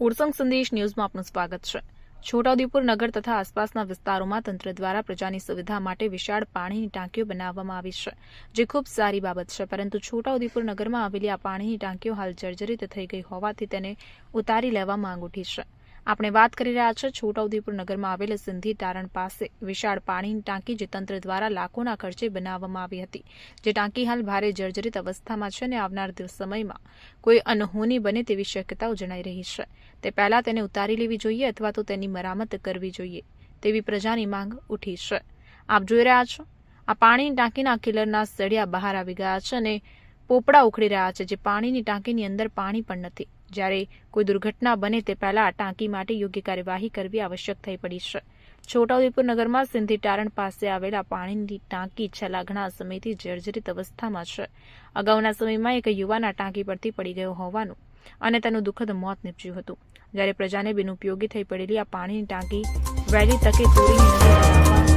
ઉરસંગ સંદેશ ન્યૂઝમાં આપનું સ્વાગત છે. છોટાઉદેપુર નગર તથા આસપાસના વિસ્તારોમાં તંત્ર દ્વારા પ્રજાની સુવિધા માટે વિશાળ પાણીની ટાંકીઓ બનાવવામાં આવી છે, જે ખૂબ સારી બાબત છે, પરંતુ છોટાઉદેપુર નગરમાં આવેલી આ પાણીની ટાંકીઓ હાલ જર્જરિત થઈ ગઈ હોવાથી તેને ઉતારી લેવા માંગ ઉઠી છે. આપણે વાત કરી રહ્યા છે, છોટાઉદેપુર નગરમાં આવેલ સિંધી તારણ પાસે વિશાળ પાણીની ટાંકી જે તંત્ર દ્વારા લાખોના ખર્ચે બનાવવામાં આવી હતી. જે ટાંકી હાલ ભારે જર્જરિત અવસ્થામાં છે અને આવનાર સમયમાં કોઈ અનહોની બને તેવી શક્યતાઓ જણાઈ રહી છે. તે પહેલા તેને ઉતારી લેવી જોઈએ અથવા તો તેની મરામત કરવી જોઈએ તેવી પ્રજાની માંગ ઉઠી છે. આપ જોઈ રહ્યા છો, આ પાણીની ટાંકીના કિલરના સળિયા બહાર આવી ગયા છે અને પોપડા ઉખડી રહ્યા છે, જે પાણીની ટાંકીની અંદર પાણી પણ નથી. જ્યારે કોઈ દુર્ઘટના બને તે પહેલા ટાંકી માટે યોગ્ય કાર્યવાહી કરવી આવશ્યક થઈ પડી છે. છોટાઉદેપુર નગરમાં સિંધી ટારણ પાસે આવેલા પાણીની ટાંકી છેલ્લા ઘણા સમયથી જર્જરિત અવસ્થામાં છે. અગાઉના સમયમાં એક યુવાના ટાંકી પરથી પડી ગયો હોવાનું અને તેનું દુઃખદ મોત નીપજ્યું હતું. જ્યારે પ્રજાને બિનઉપયોગી થઈ પડેલી આ પાણીની ટાંકી વહેલી તકે તોડીને